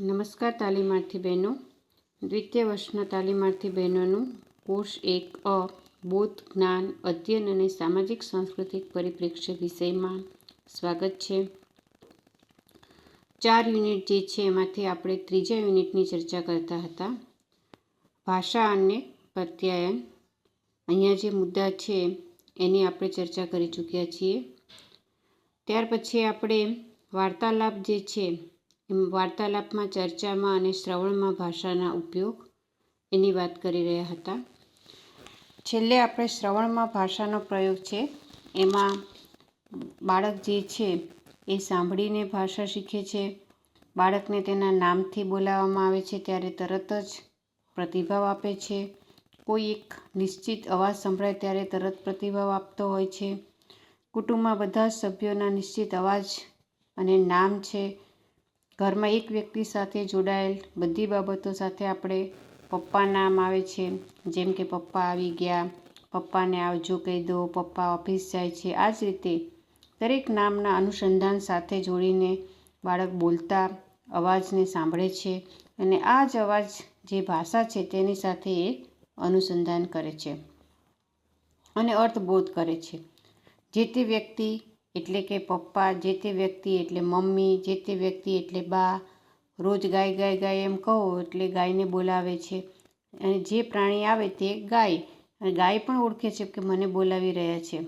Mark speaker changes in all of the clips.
Speaker 1: નમસ્કાર તાલીમાર્થી બહેનો. દ્વિતીય વર્ષના તાલીમાર્થી બહેનોનું કોર્સ એક અ, બોધ, જ્ઞાન, અધ્યયન અને સામાજિક સાંસ્કૃતિક પરિપ્રેક્ષ્ય વિષયમાં સ્વાગત છે. ચાર યુનિટ જે છે એમાંથી આપણે ત્રીજા યુનિટની ચર્ચા કરતા હતા. ભાષા અને પ્રત્યાયન. અહીંયા જે મુદ્દા છે એની આપણે ચર્ચા કરી ચૂક્યા છીએ. ત્યાર પછી આપણે વાર્તાલાપ જે છે વાર્તાલાપમાં, ચર્ચામાં અને શ્રવણમાં ભાષાના ઉપયોગ એની વાત કરી રહ્યા હતા. છેલ્લે આપણે શ્રવણમાં ભાષાનો પ્રયોગ છે. એમાં બાળક જે છે એ સાંભળીને ભાષા શીખે છે. બાળકને તેના નામથી બોલાવવામાં આવે છે ત્યારે તરત જ પ્રતિભાવ આપે છે. કોઈ એક નિશ્ચિત અવાજ સંભળાય ત્યારે તરત પ્રતિભાવ આપતો હોય છે. કુટુંબમાં બધા સભ્યોના નિશ્ચિત અવાજ અને નામ છે ઘરમાં એક વ્યક્તિ સાથે જોડાયેલ બધી બાબતો સાથે આપણે પપ્પા નામ આવે છે. જેમ કે પપ્પા આવી ગયા, પપ્પાને આવજો કહી દો, પપ્પા ઓફિસ જાય છે. આ જ રીતે દરેક નામના અનુસંધાન સાથે જોડીને બાળક બોલતા, અવાજને સાંભળે છે અને આ જ અવાજ જે ભાષા છે તેની સાથે એ અનુસંધાન કરે છે અને અર્થબોધ કરે છે. જે તે વ્યક્તિ એટલે કે પપ્પા જે તે વ્યક્તિ એટલે મમ્મી, જે તે વ્યક્તિ એટલે બા, રોજ ગાય ગાય ગાય એમ કહો એટલે ગાયને બોલાવે છે. અને જે પ્રાણી આવે તે ગાય. અને ગાય પણ ઓળખે છે કે મને બોલાવી રહ્યા છે.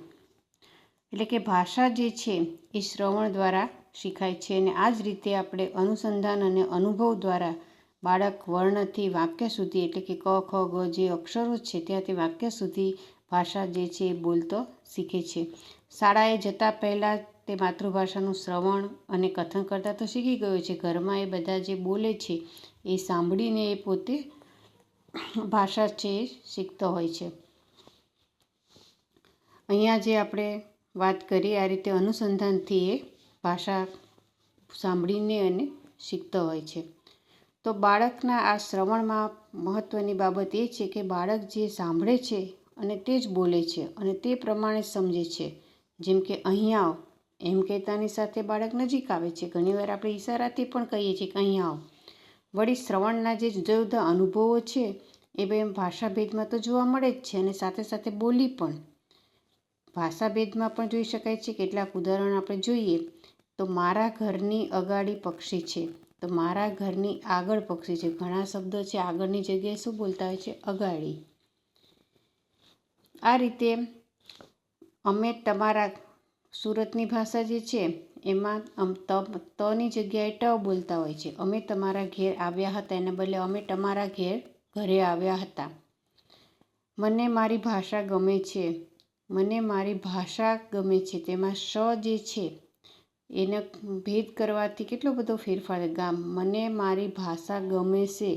Speaker 1: એટલે કે ભાષા જે છે એ શ્રવણ દ્વારા શીખાય છે અને આ જ રીતે આપણે અનુસંધાન અને અનુભવ દ્વારા બાળક વર્ણથી વાક્ય સુધી એટલે કે ક, ખ, ગ જે અક્ષરો છે ત્યાંથી વાક્ય સુધી ભાષા જે છે એ બોલતો શીખે છે. શાળાએ જતાં પહેલાં તે માતૃભાષાનું શ્રવણ અને કથન કરતાં તો શીખી ગયો છે. ઘરમાં એ બધા જે બોલે છે, એ સાંભળીને એ પોતે ભાષા છે એ શીખતો હોય છે. અહીંયા જે આપણે વાત કરી આ રીતે અનુસંધાનથી એ ભાષા સાંભળીને અને શીખતો હોય છે. તો બાળકના આ શ્રવણમાં મહત્ત્વની બાબત એ છે કે બાળક જે સાંભળે છે અને તે જ બોલે છે અને તે પ્રમાણે સમજે છે. જેમ કે અહીં આવ. એમ કહેતાની સાથે બાળક નજીક આવે છે. ઘણીવાર આપણે ઈશારાથી પણ કહીએ છીએ કે અહીં આવ. વળી શ્રવણના જે જુદા જુદા અનુભવો છે, એ બે ભાષાભેદમાં તો જોવા મળે જ છે અને સાથે સાથે બોલી પણ. ભાષાભેદમાં પણ જોઈ શકાય છે. કેટલાક ઉદાહરણ આપણે જોઈએ. તો મારા ઘરની અગાડી પક્ષી છે. તો મારા ઘરની આગળ પક્ષી છે. ઘણા શબ્દો છે. આગળની જગ્યાએ શું બોલતા હોય છે? અગાડી. આ રીતે અમે તમારા સુરતની ભાષા જે છે, એમાં તની જગ્યાએ ટ બોલતા હોય છે. અમે તમારા ઘેર આવ્યા હતા, એના બદલે અમે તમારા ઘેર ઘરે આવ્યા હતા. મને મારી ભાષા ગમે છે. મને મારી ભાષા ગમે છે. તેમાં શ જે છે, એને ભેદ કરવાથી કેટલો બધો ફેરફાર ગામ મને મારી ભાષા ગમે છે.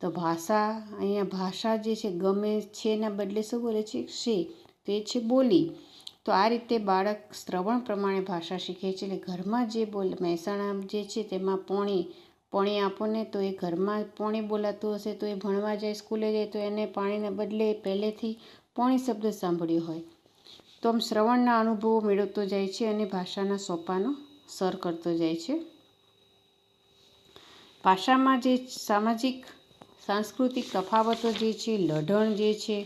Speaker 1: તો ભાષા, અહીંયા ભાષા જે છે, ગમે છે એના બદલે શું બોલે છે? છે તો એ છે બોલી. તો આ રીતે બાળક શ્રવણ પ્રમાણે ભાષા શીખે છે એટલે ઘરમાં જે બોલ મહેસાણા જે છે તેમાં પોણી પોણી આપો ને તો એ ઘરમાં પોણી બોલાતું હશે તો એ ભણવા જાય, સ્કૂલે જાય તો એને પાણીને બદલે પહેલેથી પોણી શબ્દ સાંભળ્યો હોય. તો આમ શ્રવણના અનુભવો મેળવતો જાય છે અને ભાષાના સોપાનો સર કરતો જાય છે. ભાષામાં જે સામાજિક, સાંસ્કૃતિક તફાવતો જે છે, લઢણ જે છે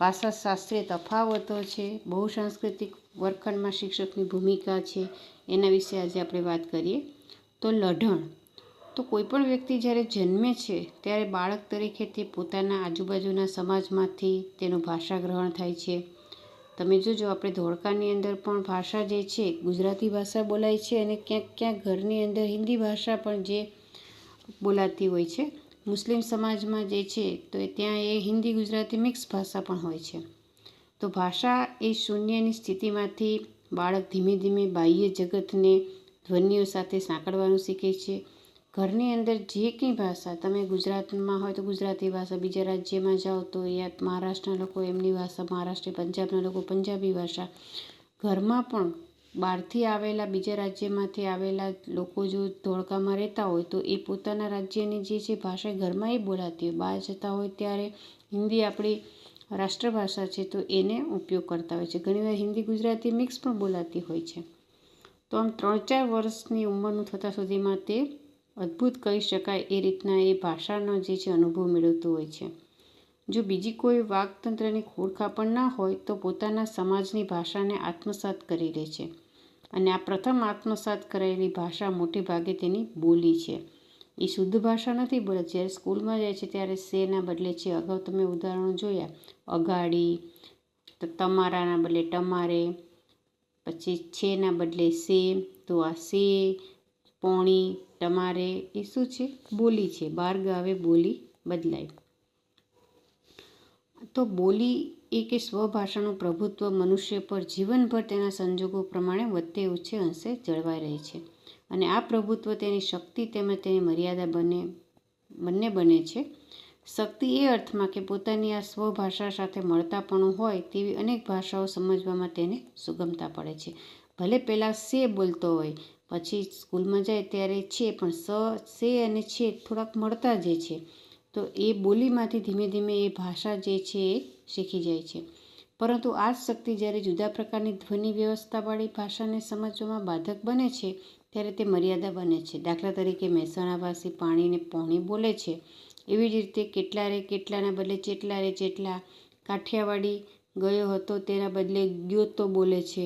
Speaker 1: ભાષાશાસ્ત્રીય તફાવતો છે બહુસાંસ્કૃતિક વર્ગખંડમાં શિક્ષકની ભૂમિકા છે, એના વિશે આજે આપણે વાત કરીએ તો લઢણ. તો કોઈપણ વ્યક્તિ જ્યારે જન્મે છે, ત્યારે બાળક તરીકે તે પોતાના આજુબાજુના સમાજમાંથી તેનું ભાષા ગ્રહણ થાય છે. તમે જોજો, આપણે ધોળકાની અંદર પણ ભાષા જે છે, ગુજરાતી ભાષા બોલાય છે અને ક્યાંક ક્યાંક ઘરની અંદર હિન્દી ભાષા પણ જે બોલાતી હોય છે. મુસ્લિમ સમાજમાં જે છે, તો ત્યાં એ હિન્દી ગુજરાતી મિક્સ ભાષા પણ હોય છે. તો ભાષા એ શૂન્યની સ્થિતિમાંથી બાળક ધીમે ધીમે બાહ્ય જગતને ધ્વનિઓ સાથે સાંકળવાનું શીખે છે. ઘરની અંદર જે કંઈ ભાષા, તમે ગુજરાતમાં હોય તો ગુજરાતી ભાષા, બીજા રાજ્યમાં જાઓ તો યા મહારાષ્ટ્રના લોકો, એમની ભાષા મહારાષ્ટ્ર, પંજાબના લોકો, પંજાબી ભાષા. ઘરમાં પણ બહારથી આવેલા, બીજા રાજ્યમાંથી આવેલા લોકો જો ધોળકામાં રહેતા હોય, તો એ પોતાના રાજ્યની જે છે ભાષા ઘરમાં એ બોલાતી હોય. બહાર જતા હોય ત્યારે હિન્દી આપણી રાષ્ટ્રભાષા છે, તો એને ઉપયોગ કરતા હોય છે. ઘણીવાર હિન્દી ગુજરાતી મિક્સ પણ બોલાતી હોય છે. તો આમ ત્રણ ચાર વર્ષની ઉંમરનું થતાં સુધીમાં તે અદ્ભુત કહી શકાય એ રીતના એ ભાષાનો જે છે અનુભવ મેળવતો હોય છે. જો બીજી કોઈ વાકતંત્રની ખોડખાપણ ના હોય, તો પોતાના સમાજની ભાષાને આત્મસાત કરી લે છે. અને આ પ્રથમ આત્મસાત કરાયેલી ભાષા મોટે ભાગે તેની બોલી છે. એ શુદ્ધ ભાષા નથી બોલે. જ્યારે સ્કૂલમાં જાય છે, ત્યારે સેના બદલે છે. અગાઉ તમે ઉદાહરણો જોયા. અગાડી તમારાના બદલે તમારે, પછી છેના બદલે સે, તો આ સે, પોણી, તમારે, એ શું છે? બોલી છે. બાર ગાવે બોલી બદલાય. તો બોલી એ કે સ્વભાષાનું પ્રભુત્વ મનુષ્ય પર જીવનભર તેના સંજોગો પ્રમાણે વધતે ઓછે અંશે જળવાઈ રહે છે. અને આ પ્રભુત્વ તેની શક્તિ તેમજ તેની મર્યાદા બને, બંને બને છે. શક્તિ એ અર્થમાં કે પોતાની આ સ્વભાષા સાથે મળતાપણું હોય તેવી અનેક ભાષાઓ સમજવામાં તેને સુગમતા પડે છે. ભલે પહેલાં સે બોલતો હોય, પછી સ્કૂલમાં જાય ત્યારે છે, પણ સ, સે અને છે થોડાક મળતા જે છે. તો એ બોલીમાંથી ધીમે ધીમે એ ભાષા જે છે એ શીખી જાય છે. પરંતુ આ જ શક્તિ જ્યારે જુદા પ્રકારની ધ્વનિ વ્યવસ્થાવાળી ભાષાને સમજવામાં બાધક બને છે, ત્યારે તે મર્યાદા બને છે. દાખલા તરીકે મહેસાણાવાસી પાણીને પોણી બોલે છે. એવી જ રીતે કેટલા રે કેટલાના બદલે ચેટલા રે ચેટલા કાઠિયાવાડી ગયો હતો તેના બદલે ગયો તો બોલે છે.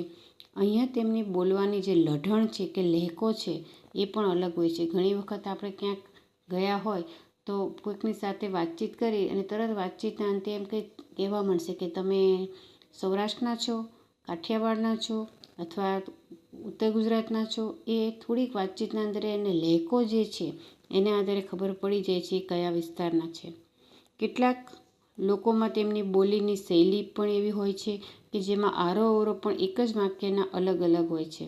Speaker 1: અહીંયા તેમની બોલવાની જે લઢણ છે કે લહેકો છે એ પણ અલગ હોય છે. ઘણી વખત આપણે ક્યાંક ગયા હોય તો કોઈકની સાથે વાતચીત કરી અને તરત વાતચીતના અંતે એમ કંઈક કહેવા મળશે કે તમે સૌરાષ્ટ્રના છો, કાઠિયાવાડના છો અથવા ઉત્તર ગુજરાતના છો, એ થોડીક વાતચીતના અંદર એને લહેકો જે છે એના આધારે ખબર પડી જાય છે કયા વિસ્તારના છે. કેટલાક લોકોમાં તેમની બોલીની શૈલી પણ એવી હોય છે કે જેમાં આરો અવરો પણ એક જ વાક્યના અલગ અલગ હોય છે.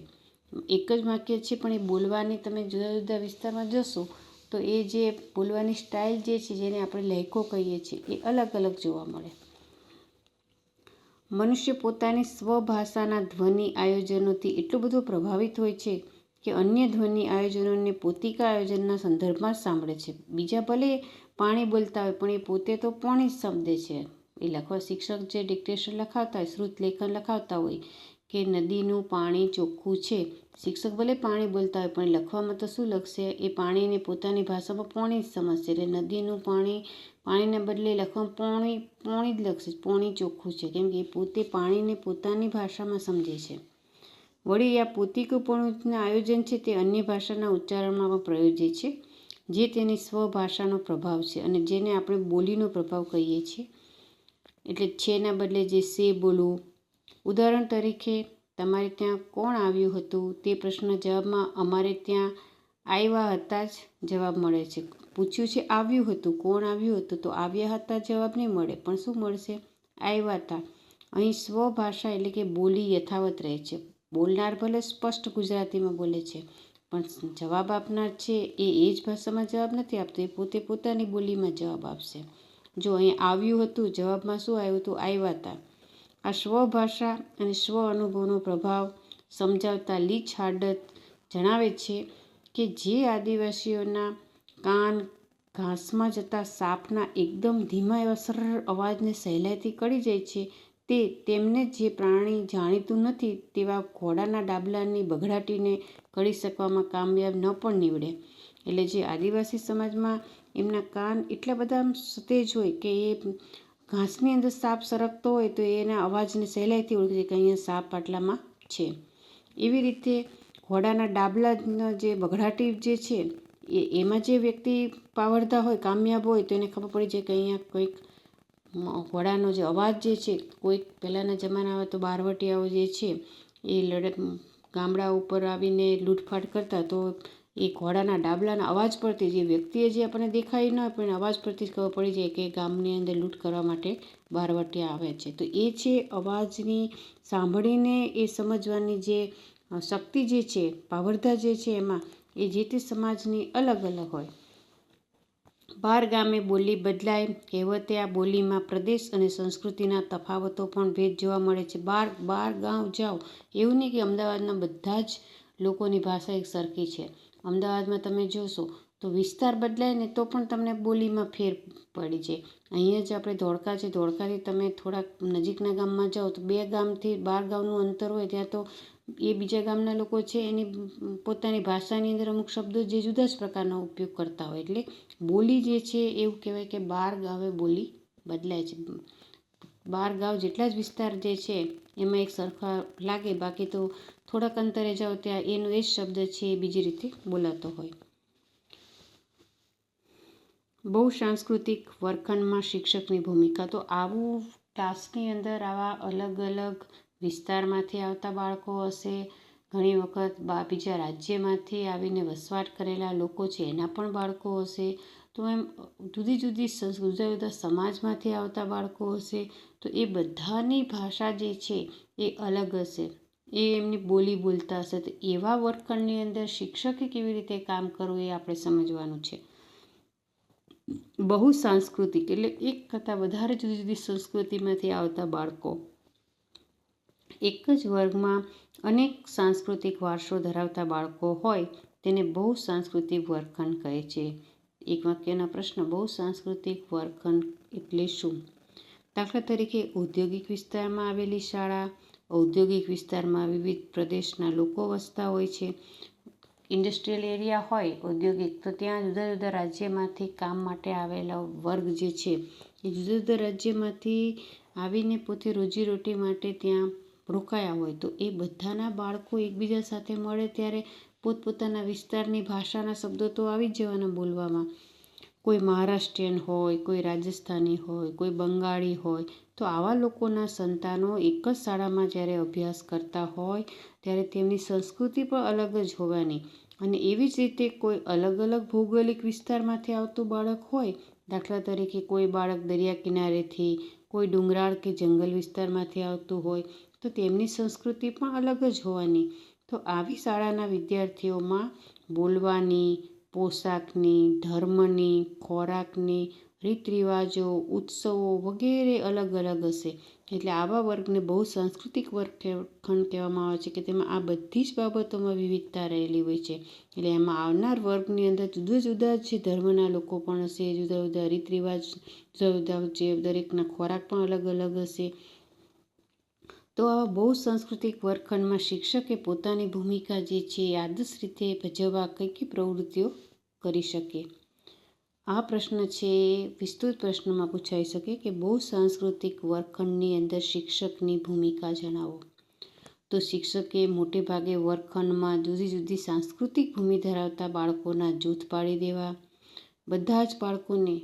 Speaker 1: એક જ વાક્ય છે પણ એ બોલવાની તમે જુદા જુદા વિસ્તારમાં જશો તો એ જે બોલવાની સ્ટાઇલ જે છે, જેને આપણે લહેકો કહીએ છીએ, એ અલગ અલગ જોવા મળે. મનુષ્ય પોતાની સ્વભાષાના ધ્વનિ આયોજનોથી એટલો બધો પ્રભાવિત હોય છે કે અન્ય ધ્વનિ આયોજનોને પોતિકા આયોજનના સંદર્ભમાં સાંભળે છે. બીજા ભલે પાણી બોલતા હોય, પણ એ પોતે તો પાણી જ સમજે છે. એ લખવા શિક્ષક જે ડિક્ટેશન લખાવતા હોય, શ્રુત લેખન લખાવતા હોય કે નદીનું પાણી ચોખ્ખું છે. શિક્ષક ભલે પાણી બોલતા હોય, પણ લખવામાં તો શું લખશે? એ પાણીને પોતાની ભાષામાં પોણી જ સમજશે. એટલે નદીનું પાણી, પાણીને બદલે લખવામાં પોણી પોણી જ લખશે. પોણી ચોખ્ખું છે. કેમ કે એ પોતે પાણીને પોતાની ભાષામાં સમજે છે. વળી આ પોતિકપણું આયોજન છે તે અન્ય ભાષાના ઉચ્ચારણમાં પણ પ્રયોજે છે, જે તેની સ્વભાષાનો પ્રભાવ છે અને જેને આપણે બોલીનો પ્રભાવ કહીએ છીએ. એટલે છેના બદલે જે સે બોલવું ઉદાહરણ તરીકે, તમારે ત્યાં કોણ આવ્યું હતું? તે પ્રશ્ન જવાબમાં, અમારે ત્યાં આવ્યા હતા જ જવાબ મળે છે. પૂછ્યું છે, આવ્યું હતું? કોણ આવ્યું હતું? તો, આવ્યા હતા જવાબ નહીં મળે. પણ શું મળશે? આવ્યા હતા. અહીં સ્વભાષા એટલે કે બોલી યથાવત રહે છે. બોલનાર ભલે સ્પષ્ટ ગુજરાતીમાં બોલે છે, પણ જવાબ આપનાર છે એ એ જ ભાષામાં જવાબ નથી આપતો. એ પોતે પોતાની બોલીમાં જવાબ આપશે. જો અહીં આવ્યું હતું, જવાબમાં શું આવ્યું હતું? આવ્યા હતા. આ સ્વભાષા અને સ્વ અનુભવનો પ્રભાવ સમજાવતા લીચ હાડત જણાવે છે કે જે આદિવાસીઓના કાન ઘાસમાં જતા સાપના એકદમ ધીમા એવા સરળ અવાજને સહેલાઈથી કળી જાય છે, તે તેમને જે પ્રાણી જાણીતું નથી તેવા ઘોડાના ડાબલાની બઘડાટીને કરી શકવામાં કામયાબ ન પણ નીવડે. એટલે જે આદિવાસી સમાજમાં એમના કાન એટલા બધા સતેજ હોય કે એ ઘાસની અંદર સાપ સરકતો હોય તો એના અવાજને સહેલાઈથી ઓળખે કે અહીંયા સાપ આટલામાં છે. એવી રીતે ઘોડાના ડાબલાનો જે બઘડાટી જે છે, એ એમાં જે વ્યક્તિ પાવરતા હોય, કામયાબ હોય, તો એને ખબર પડી જાય કે અહીંયા કોઈક ઘોડાનો જે અવાજ જે છે, કોઈક પહેલાંના જમાનામાં તો બારવટીયાઓ જે છે, એ લડત ગામડા ઉપર આવીને લૂંટફાટ કરતા તો એ ઘોડાના ડાબલાના અવાજ પરથી જે વ્યક્તિએ જે આપણને દેખાય ન પણ અવાજ પરથી જ ખબર પડી જાય કે ગામની અંદર લૂંટ કરવા માટે બારવટિયા આવે છે. તો એ છે અવાજની સાંભળીને એ સમજવાની જે શક્તિ જે છે પાવરધા જે છે એમાં, એ જે તે સમાજની અલગ અલગ હોય. બાર ગામે બોલી બદલાય, કહેવતે આ બોલીમાં પ્રદેશ અને સંસ્કૃતિના તફાવતો પણ ભેદ જોવા મળે છે. બાર બાર ગામ જાઓ, એવું નહીં કે અમદાવાદના બધા જ લોકોની ભાષા એક સરખી છે. અમદાવાદમાં તમે જોશો, તો વિસ્તાર બદલાય ને તો પણ તમને બોલીમાં ફેર પડી જાય. અહીંયા જ આપણે ધોળકા છે, ધોળકાથી તમે થોડાક નજીકના ગામમાં જાઓ તો બે ગામથી બાર ગામનું અંતર હોય ત્યાં તો એ બીજા ગામના લોકો છે એની પોતાની ભાષાની અંદર અમુક શબ્દો જે જુદા જ પ્રકારનો ઉપયોગ કરતા હોય. એટલે બોલી જે છે એવું કહેવાય કે બાર ગાવે બોલી બદલાય છે. બાર ગાવ જેટલા જ વિસ્તાર જે છે, એમાં એક સરખા લાગે, બાકી તો થોડાક અંતરે જાઓ ત્યાં એનો એ જ શબ્દ છે, એ બીજી રીતે બોલાતો હોય. બહુ સાંસ્કૃતિક વર્ખંડમાં શિક્ષકની ભૂમિકા. તો આવું ક્લાસની અંદર આવા અલગ અલગ વિસ્તારમાંથી આવતા બાળકો હશે, ઘણી વખત બીજા રાજ્યમાંથી આવીને વસવાટ કરેલા લોકો છે, એના પણ બાળકો હશે. તો એમ જુદી જુદી જુદા જુદા સમાજમાંથી આવતા બાળકો હશે. તો એ બધાની ભાષા જે છે, એ અલગ હશે. એ એમની બોલી બોલતા હશે. તો એવા વર્ગખંડની અંદર શિક્ષકે કેવી રીતે કામ કરવું એ આપણે સમજવાનું છે. બહુ સાંસ્કૃતિક એટલે એક કરતાં વધારે જુદી જુદી સંસ્કૃતિમાંથી આવતા બાળકો. એક જ વર્ગમાં અનેક સાંસ્કૃતિક વારસો ધરાવતા બાળકો હોય તેને બહુ સાંસ્કૃતિક વર્ગખંડ કહે છે. એક વાક્યના પ્રશ્ન, બહુ સાંસ્કૃતિક વર્ગખંડ એટલે શું? દાખલા તરીકે ઔદ્યોગિક વિસ્તારમાં આવેલી શાળા ઔદ્યોગિક વિસ્તારમાં વિવિધ પ્રદેશના લોકો વસતા હોય છે. ઇન્ડસ્ટ્રીયલ એરિયા હોય ઔદ્યોગિક, તો ત્યાં જુદા જુદા રાજ્યમાંથી કામ માટે આવેલા વર્ગ જે છે, એ જુદા જુદા રાજ્યમાંથી આવીને પોતે રોજીરોટી માટે ત્યાં રોકાયા હોય. તો એ બધાના બાળકો એકબીજા સાથે મળે ત્યારે પોતપોતાના વિસ્તારની ભાષાના શબ્દો તો આવી જ જવાના બોલવામાં. કોઈ મહારાષ્ટ્રીયન હોય, કોઈ રાજસ્થાની હોય, કોઈ બંગાળી હોય, તો આવા લોકોના સંતાનો એક જ શાળામાં જ્યારે અભ્યાસ કરતા હોય, ત્યારે તેમની સંસ્કૃતિ પણ અલગ જ હોવાની. અને એવી જ રીતે કોઈ અલગ અલગ ભૌગોલિક વિસ્તારમાંથી આવતું બાળક હોય, દાખલા તરીકે કોઈ બાળક દરિયા કિનારેથી, કોઈ ડુંગરાળ કે જંગલ વિસ્તારમાંથી આવતું હોય, તો તેમની સંસ્કૃતિ પણ અલગ જ હોવાની. તો આવી શાળાના વિદ્યાર્થીઓમાં બોલવાની પોશાકની, ધર્મની, ખોરાકની રીત રિવાજો ઉત્સવો વગેરે અલગ અલગ હશે. એટલે આવા વર્ગને બહુ સાંસ્કૃતિક વર્ગ ખંડ કહેવામાં આવે છે કે તેમાં આ બધી જ બાબતોમાં વિવિધતા રહેલી હોય છે. એટલે એમાં આવનાર વર્ગની અંદર જુદા જુદા જે ધર્મના લોકો પણ હશે, જુદા જુદા રીત રિવાજ જુદા જુદા જે દરેકના ખોરાક પણ અલગ અલગ હશે. તો આવા બહુ સાંસ્કૃતિક વર્ગખંડમાં શિક્ષકે પોતાની ભૂમિકા જે છે એ આદર્શ રીતે ભજવવા કઈ કઈ પ્રવૃત્તિઓ કરી શકે? આ પ્રશ્ન છે વિસ્તૃત પ્રશ્નમાં પૂછાઈ શકે કે બહુ સાંસ્કૃતિક વર્ગખંડની અંદર શિક્ષકની ભૂમિકા જણાવો. તો શિક્ષકે મોટે ભાગે વર્ગખંડમાં જુદી જુદી સાંસ્કૃતિક ભૂમિ ધરાવતા બાળકોના જૂથ પાડી દેવા. બધા જ બાળકોને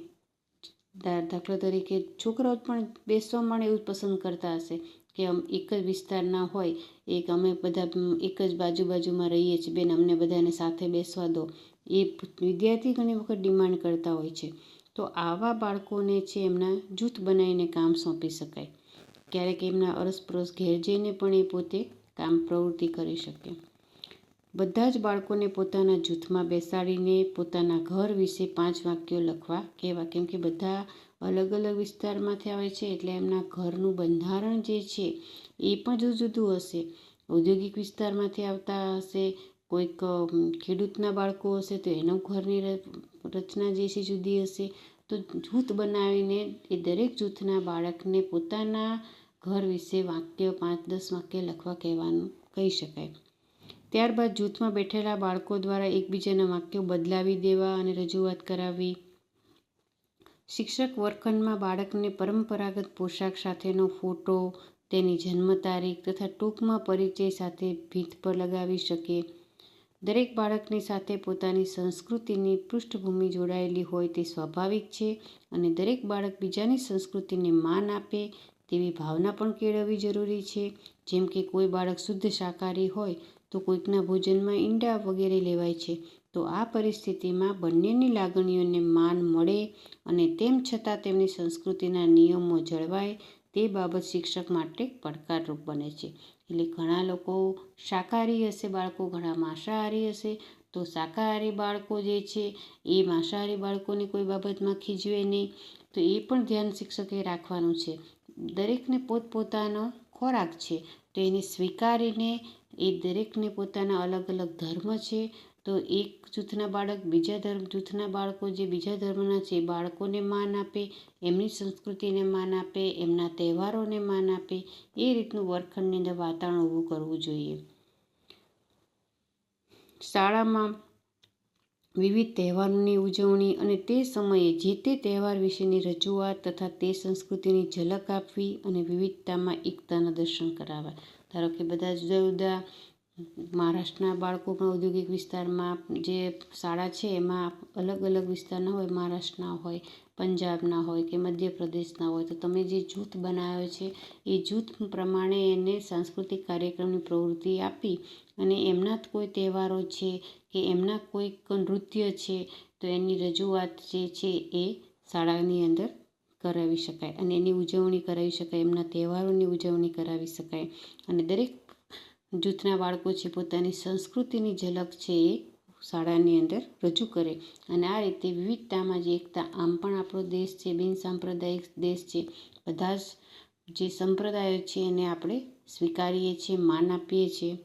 Speaker 1: દાખલા તરીકે છોકરાઓ પણ બેસવા મળે એવું પસંદ કરતા હશે. કે આમ એક જ વિસ્તારના હોય, એક અમે બધા એક જ બાજુ બાજુમાં રહીએ છીએ, બેન, અમને બધાને સાથે બેસવા દો. એ વિદ્યાર્થી ઘણી વખત ડિમાન્ડ કરતા હોય છે. તો આવા બાળકોને છે એમના જૂથ બનાવીને કામ સોંપી શકાય. ક્યારેક એમના અરસપરસ ઘેર જઈને પણ એ પોતે કામ પ્રવૃત્તિ કરી શકે. બધા જ બાળકોને પોતાના જૂથમાં બેસાડીને પોતાના ઘર વિશે પાંચ વાક્યો લખવા કહેવા, કેમ કે બધા અલગ અલગ વિસ્તારમાંથી આવે છે એટલે એમના ઘરનું બંધારણ જે છે, એ પણ જુદું જુદું હશે. ઔદ્યોગિક વિસ્તારમાંથી આવતા હશે, કોઈક ખેડૂતના બાળકો હશે, તો એનું ઘરની રચના જે છે જુદી હશે. તો જૂથ બનાવીને એ દરેક જૂથના બાળકને પોતાના ઘર વિશે વાક્ય પાંચ દસ વાક્ય લખવા કહેવાનું કહી શકાય. ત્યારબાદ જૂથમાં બેઠેલા બાળકો દ્વારા એકબીજાના વાક્યો બદલાવી દેવા અને રજૂઆત કરાવવી. શિક્ષક વર્ગખંડમાં બાળકને પરંપરાગત પોશાક સાથેનો ફોટો, તેની જન્મ તારીખ તથા ટૂંકમાં પરિચય સાથે ભીંત પર લગાવી શકે. દરેક બાળકની સાથે પોતાની સંસ્કૃતિની પૃષ્ઠભૂમિ જોડાયેલી હોય તે સ્વાભાવિક છે અને દરેક બાળક બીજાની સંસ્કૃતિને માન આપે તેવી ભાવના પણ કેળવવી જરૂરી છે. જેમ કે કોઈ બાળક શુદ્ધ શાકાહારી હોય તો કોઈકના ભોજનમાં ઈંડા વગેરે લેવાય છે. તો આ પરિસ્થિતિમાં બંનેની લાગણીઓને માન મળે અને તેમ છતાં તેમની સંસ્કૃતિના નિયમો જળવાય તે બાબત શિક્ષક માટે પડકારરૂપ બને છે. એટલે ઘણા લોકો શાકાહારી હશે, બાળકો ઘણા માંસાહારી હશે, તો શાકાહારી બાળકો જે છે એ માંસાહારી બાળકોની કોઈ બાબતમાં ખીજવે નહીં. તો એ પણ ધ્યાન શિક્ષકે રાખવાનું છે. દરેકને પોતપોતાનો ખોરાક છે. તો એને સ્વીકારીને એ દરેકને પોતાના અલગ અલગ ધર્મ છે તો એક જૂથના બાળક, બીજા ધર્મ, જૂથના બાળકો જે બીજા ધર્મના છે, બાળકોને માન આપે, એમની સંસ્કૃતિને માન આપે, એમના તહેવારોને માન આપે, એ રીતનું વર્ગખંડની અંદર વાતાવરણ ઊભું કરવું જોઈએ. શાળામાં વિવિધ તહેવારોની ઉજવણી અને તે સમયે જે તે તહેવાર વિશેની રજૂઆત તથા તે સંસ્કૃતિની ઝલક આપવી અને વિવિધતામાં એકતાના દર્શન કરાવવા. ધારો કે બધા જુદા જુદા મહારાષ્ટ્રના બાળકો પણ ઔદ્યોગિક વિસ્તારમાં જે શાળા છે, એમાં અલગ અલગ વિસ્તારના હોય, મહારાષ્ટ્રના હોય, પંજાબના હોય કે મધ્યપ્રદેશના હોય, તો તમે જે જૂથ બનાવ્યો છે, એ જૂથ પ્રમાણે એને સાંસ્કૃતિક કાર્યક્રમની પ્રવૃત્તિ આપી અને એમના જ કોઈ તહેવારો છે કે એમના કોઈક નૃત્ય છે, તો એની રજૂઆત જે છે એ શાળાની અંદર કરાવી શકાય અને એની ઉજવણી કરાવી શકાય, એમના તહેવારોની ઉજવણી કરાવી શકાય. અને દરેક જૂથના બાળકો છે, પોતાની સંસ્કૃતિની ઝલક છે એ શાળાની અંદર રજૂ કરે. અને આ રીતે વિવિધતામાં જે એકતા, આમ પણ આપણો દેશ છે, બિન સાંપ્રદાયિક દેશ છે, બધા જ જે સંપ્રદાયો છે એને આપણે સ્વીકારીએ છીએ માન આપીએ છીએ.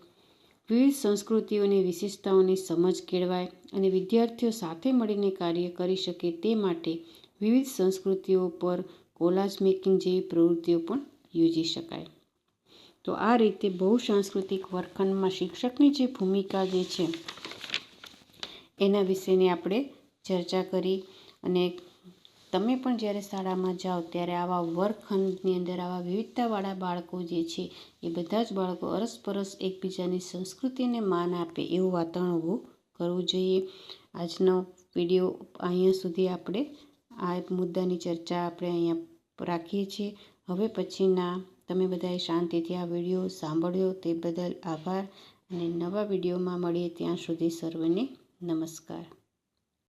Speaker 1: વિવિધ સંસ્કૃતિઓની વિશેષતાઓની સમજ કેળવાય અને વિદ્યાર્થીઓ સાથે મળીને કાર્ય કરી શકે તે માટે વિવિધ સંસ્કૃતિઓ પર કોલાજ મેકિંગ જેવી પ્રવૃત્તિઓ પણ યોજી શકાય. તો આ રીતે બહુ સાંસ્કૃતિક વર્ગખંડમાં શિક્ષકની જે ભૂમિકા જે છે, એના વિશેની આપણે ચર્ચા કરી અને તમે પણ જ્યારે શાળામાં જાઓ ત્યારે આવા વર્ગખંડની અંદર આવા વિવિધતાવાળા બાળકો જે છે, એ બધા જ બાળકો અરસપરસ એકબીજાની સંસ્કૃતિને માન આપે એવું વાતાવરણ ઊભું કરવું જોઈએ. આજનો વીડિયો અહીંયા સુધી આપણે આ મુદ્દાની ચર્ચા આપણે અહીંયા રાખીએ છીએ. હવે પછીના તમે બધાએ શાંતિથી આ વીડિયો સાંભળ્યો તે બદલ આભાર અને નવા વિડીયોમાં મળીએ ત્યાં સુધી સર્વને નમસ્કાર.